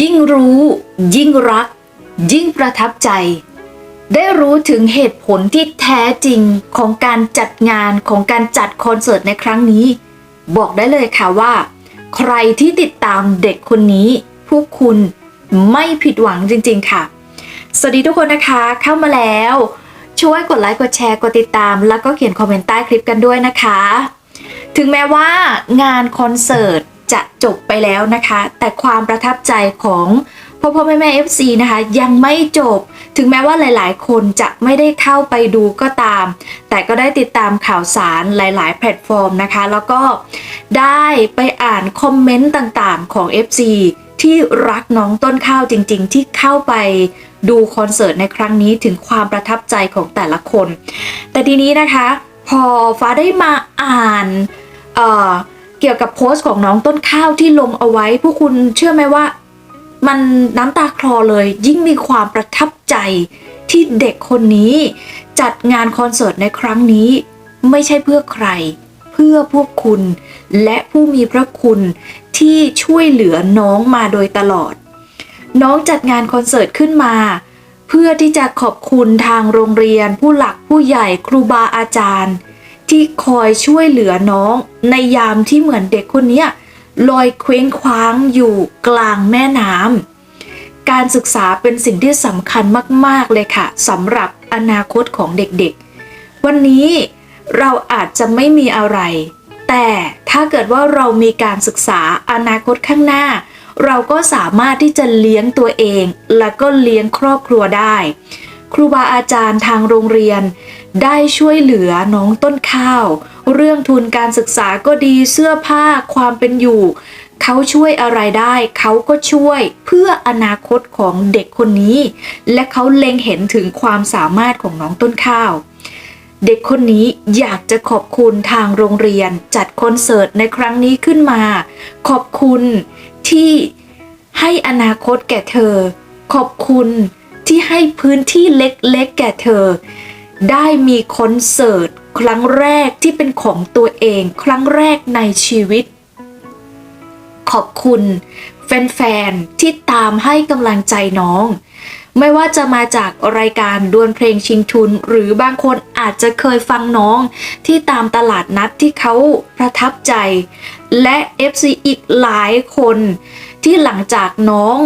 ยิ่งรู้ ยิ่งรัก ยิ่งประทับใจ ได้รู้ถึงเหตุผลที่แท้จริงของการจัดงานของการจัดคอนเสิร์ตในครั้งนี้ บอกได้เลยค่ะว่า ใครที่ติดตามเด็กคนนี้ พวกคุณไม่ผิดหวังจริง ๆ ค่ะ สวัสดีทุกคนนะคะเข้ามาแล้ว ช่วยกดไลค์กดแชร์กดติดตาม แล้วก็เขียนคอมเมนต์ใต้คลิปกันด้วยนะคะ ถึงแม้ว่างานคอนเสิร์ต จะจบไปแล้วนะคะ แต่ความประทับใจของพ่อพ่อแม่แม่ FC นะคะ ยังไม่จบ ถึงแม้ว่าหลาย ๆ คนจะไม่ได้เข้าไปดูก็ตาม แต่ก็ได้ติดตามข่าวสารหลาย ๆ แพลตฟอร์มนะคะ แล้วก็ได้ไปอ่านคอมเมนต์ต่างๆ ของ FC ที่รักน้องต้นข้าวจริง ๆ ที่เข้าไปดูคอนเสิร์ตในครั้งนี้ถึงความประทับใจของแต่ละคน แต่ทีนี้นะคะ พอฟ้าได้มาอ่านเอ่อ เกี่ยวกับโพสต์ของน้องต้นข้าวที่ลงเอาไว้ผู้คุณเชื่อไหมว่า มันน้ำตาคลอเลย ยิ่งมีความประทับใจที่เด็กคนนี้ จัดงานคอนเสิร์ตในครั้งนี้ ไม่ใช่เพื่อใคร เพื่อพวกคุณ และผู้มีพระคุณที่ช่วยเหลือน้องมาโดยตลอด น้องจัดงานคอนเสิร์ตขึ้นมา เพื่อที่จะขอบคุณทางโรงเรียน ผู้หลักผู้ใหญ่ครูบาอาจารย์ ที่คอยช่วยเหลือน้อง ในยามที่เหมือนเด็กคนนี้ลอยเคว้งคว้างอยู่กลางแม่น้ำการศึกษาเป็นสิ่งที่สำคัญมาก ๆ เลยค่ะสำหรับอนาคตของเด็กๆ วันนี้เราอาจจะไม่มีอะไร แต่ถ้าเกิดว่าเรามีการศึกษาอนาคตข้างหน้า เราก็สามารถที่จะเลี้ยงตัวเอง และก็เลี้ยงครอบครัวได้ ครูบาอาจารย์ทางโรงเรียน ได้ช่วยเหลือน้องต้นข้าว เรื่องทุนการศึกษาก็ดีเสื้อผ้าความเป็นอยู่ เขาช่วยอะไรได้ เขาก็ช่วยเพื่ออนาคตของเด็กคนนี้ และเขาเล็งเห็นถึงความสามารถของน้องต้นข้าว เด็กคนนี้อยากจะขอบคุณทางโรงเรียนจัดคอนเสิร์ตในครั้งนี้ขึ้นมา ขอบคุณที่ให้อนาคตแก่เธอ ขอบคุณที่ให้พื้นที่เล็กๆแก่เธอ ได้มีคอนเสิร์ตครั้งแรกที่เป็นของตัวเองครั้งแรกในชีวิต ขอบคุณ แฟนๆ ที่ตามให้กำลังใจน้อง ไม่ว่าจะมาจากรายการดวลเพลงชิงทุน หรือบางคนอาจจะเคยฟังน้องที่ตามตลาดนัดที่เขาประทับใจ และ FC อีกหลายคน ที่หลังจากน้อง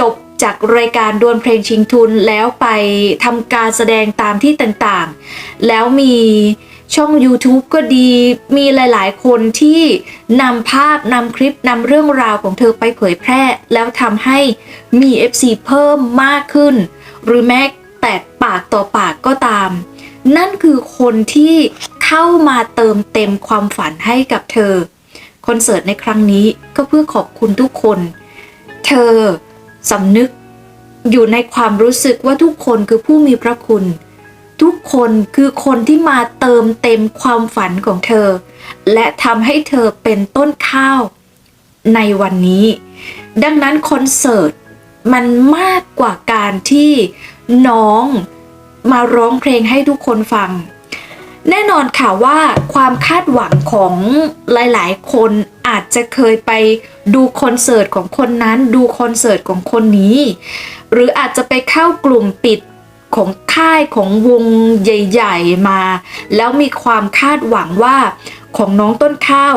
จบ จากรายการดวลเพลงชิงทุนแล้วไปทำการแสดงตามที่ต่างๆ แล้วมีช่อง YouTube ก็ดีมีหลายๆ คนที่นำภาพนำคลิปนำเรื่องราวของเธอไปเผยแพร่ แล้วทำให้มี FC เพิ่มมากขึ้น หรือแม้แต่ปากต่อปากก็ตาม นั่นคือคนที่เข้ามาเติมเต็มความฝันให้กับเธอ คอนเสิร์ตในครั้งนี้ก็เพื่อขอบคุณทุกคน เธอ สำนึก อยู่ในความรู้สึกว่าทุกคนคือผู้มีพระคุณ ทุกคนคือคนที่มาเติมเต็มความฝันของเธอ และทำให้เธอเป็นต้นข้าวในวันนี้ ดังนั้นคอนเสิร์ตมันมากกว่าการที่น้องมาร้องเพลงให้ทุกคนฟัง แน่นอนค่ะว่าความคาดหวังของหลายๆ คนอาจจะเคยไปดูคอนเสิร์ตของคนนั้น ดูคอนเสิร์ตของคนนี้ หรืออาจจะไปเข้ากลุ่มปิดของค่ายของวงใหญ่ ๆ มา แล้วมีความคาดหวังว่าของน้องต้นข้าว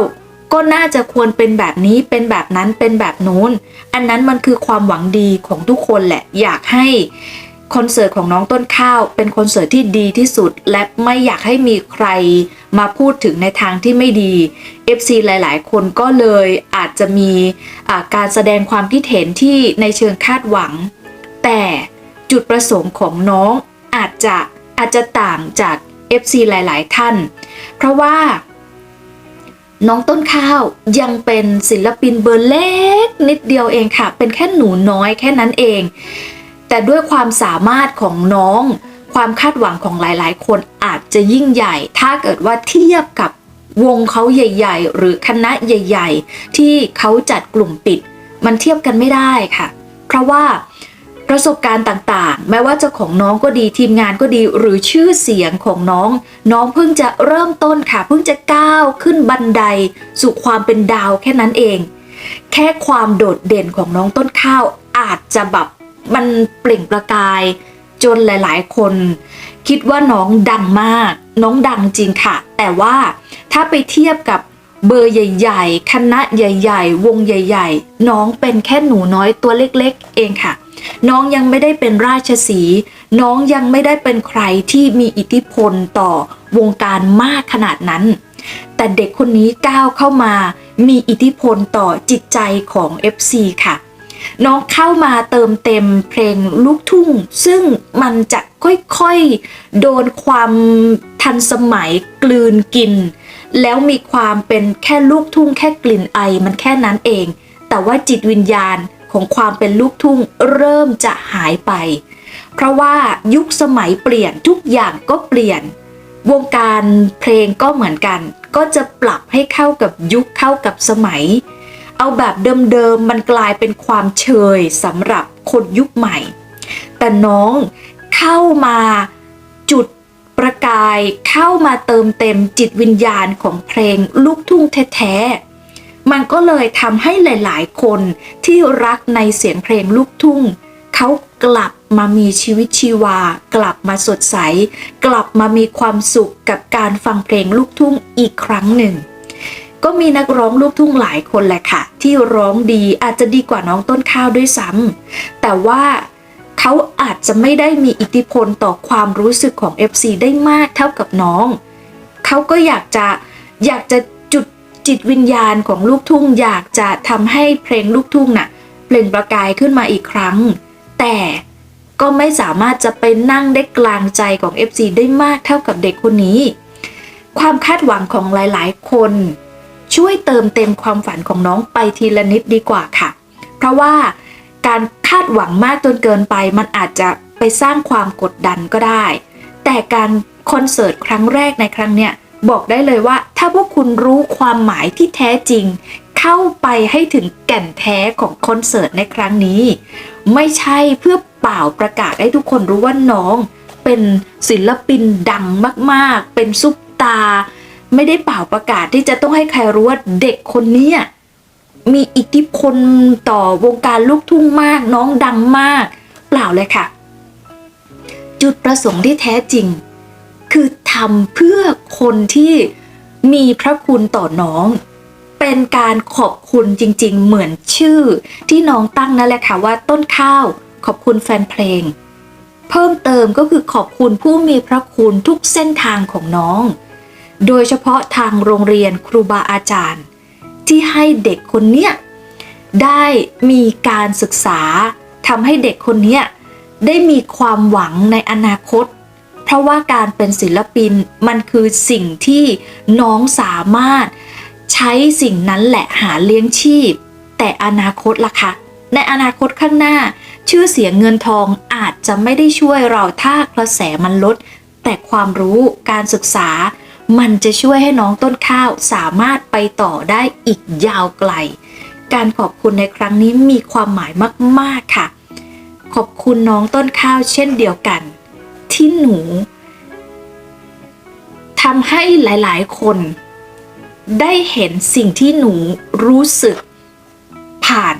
ก็น่าจะควรเป็นแบบนี้เป็นแบบนั้นเป็นแบบโน้น อันนั้นมันคือความหวังดีของทุกคนแหละอยากให้ คอนเสิร์ตของน้องต้นข้าวเป็นคอนเสิร์ตที่ดีที่สุด และไม่อยากให้มีใครมาพูดถึงในทางที่ไม่ดี FC หลาย ๆ คนก็เลยอาจจะมีอ่าการแสดงความคิดเห็นที่ในเชิงคาดหวัง แต่จุดประสงค์ของน้องอาจจะอาจจะต่างจาก FC หลาย ๆ ท่าน เพราะว่า น้องต้นข้าวยังเป็นศิลปินเบอร์เล็กนิดเดียวเองค่ะ เป็นแค่หนูน้อยแค่นั้นเอง แต่ด้วยความสามารถของน้อง ความคาดหวังของหลายๆ คนอาจจะยิ่งใหญ่ ถ้าเกิดว่าเทียบกับวงเขาใหญ่ ๆ หรือคณะใหญ่ ๆ ที่เขาจัดกลุ่มปิด มันเทียบกันไม่ได้ค่ะ เพราะว่าประสบการณ์ต่างๆ แม้ว่าจะของน้องก็ดีทีมงานก็ดีหรือชื่อเสียงของน้อง น้องเพิ่งจะเริ่มต้นค่ะ เพิ่งจะก้าวขึ้นบันได สู่ความเป็นดาวแค่นั้นเอง แค่ความโดดเด่นของน้องต้นข้าวอาจจะแบบ มันเปล่งประกาย จนหลาย ๆ คน คิดว่าน้องดังมาก น้องดังจริงค่ะ แต่ว่าถ้าไปเทียบกับเบอร์ใหญ่ ๆ คณะใหญ่ ๆ วงใหญ่ ๆ น้องเป็นแค่หนูน้อยตัวเล็ก ๆ เองค่ะ น้องยังไม่ได้เป็นราชสี น้องยังไม่ได้เป็นใครที่มีอิทธิพลต่อวงการมากขนาดนั้น แต่เด็กคนนี้ก้าวเข้ามา มีอิทธิพลต่อจิตใจของ FC ค่ะ น้องเข้ามาเติมเต็มเพลงลูกทุ่ง ซึ่งมันจะค่อยๆ โดนความทันสมัยกลืนกิน แล้วมีความเป็นแค่ลูกทุ่ง แค่กลิ่นไอมันแค่นั้นเอง แต่ว่าจิตวิญญาณของความเป็นลูกทุ่งเริ่มจะหายไป เพราะว่ายุคสมัยเปลี่ยนทุกอย่างก็เปลี่ยน วงการเพลงก็เหมือนกัน ก็จะปรับให้เข้ากับยุคเข้ากับสมัย เอาแบบเดิมๆมันกลายเป็นความเชยสำหรับคนยุคใหม่ แต่น้องเข้ามาจุดประกายเข้ามาเติมเต็มจิตวิญญาณของเพลงลูกทุ่งแท้ๆ มันก็เลยทำให้หลายๆ คนที่รักในเสียงเพลงลูกทุ่ง เขากลับมามีชีวิตชีวา กลับมาสดใส กลับมามีความสุขกับการฟังเพลงลูกทุ่งอีกครั้งหนึ่ง ก็มีนักร้องลูกทุ่งหลายคนแหละค่ะ ที่ร้องดีอาจจะดีกว่าน้องต้นข้าวด้วยซ้ำแต่ว่าเขาอาจจะไม่ได้มีอิทธิพลต่อความรู้สึกของ FC ได้มากเท่ากับน้อง เขาก็อยากจะอยากจะจุดจิตวิญญาณของลูกทุ่ง อยากจะทำให้เพลงลูกทุ่งน่ะเปล่งประกายขึ้นมาอีกครั้ง แต่ก็ไม่สามารถจะไปนั่งได้กลางใจของ FC ได้มากเท่ากับเด็กคนนี้ ความคาดหวังของหลายๆ คน ช่วยเติมเต็มความฝันของน้องไปทีละนิดดีกว่าค่ะ เพราะว่าการคาดหวังมากจนเกินไป มันอาจจะไปสร้างความกดดันก็ได้ แต่การคอนเสิร์ตครั้งแรกในครั้งเนี้ยบอกได้เลยว่า ถ้าพวกคุณรู้ความหมายที่แท้จริง เข้าไปให้ถึงแก่นแท้ของคอนเสิร์ตในครั้งนี้ ไม่ใช่เพื่อเปล่าประกาศให้ทุกคนรู้ว่าน้อง เป็นศิลปินดังมากๆ เป็นซุปตา ไม่ได้เป่าประกาศที่จะต้องให้ใครรู้ว่าเด็กคนนี้มีอิทธิพลต่อวงการลูกทุ่งมาก น้องดังมาก เปล่าเลยค่ะ จุดประสงค์ที่แท้จริง คือทำเพื่อคนที่มีพระคุณต่อน้อง เป็นการขอบคุณจริง ๆ เหมือนชื่อที่น้องตั้งนั่นแหละค่ะว่าต้นข้าวขอบคุณแฟนเพลง เพิ่มเติมก็คือขอบคุณผู้มีพระคุณทุกเส้นทางของน้อง โดยเฉพาะทางโรงเรียนครูบาอาจารย์ ที่ให้เด็กคนเนี้ยได้มีการศึกษาทำให้เด็กคนเนี้ยได้มีความหวังในอนาคต เพราะว่าการเป็นศิลปินมันคือสิ่งที่น้องสามารถใช้สิ่งนั้นแหละหาเลี้ยงชีพ แต่อนาคตล่ะคะในอนาคตข้างหน้า ชื่อเสียงเงินทองอาจจะไม่ได้ช่วยเราถ้ากระแสมันลด แต่ความรู้การศึกษา มันจะช่วยให้น้องต้นข้าวสามารถไปต่อได้อีกยาวไกล การขอบคุณในครั้งนี้มีความหมายมาก ๆ ค่ะ ขอบคุณน้องต้นข้าวเช่นเดียวกัน ที่หนูทำให้หลายๆ คน ได้เห็นสิ่งที่หนูรู้สึกผ่าน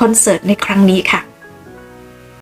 คอนเสิร์ตในครั้งนี้ค่ะ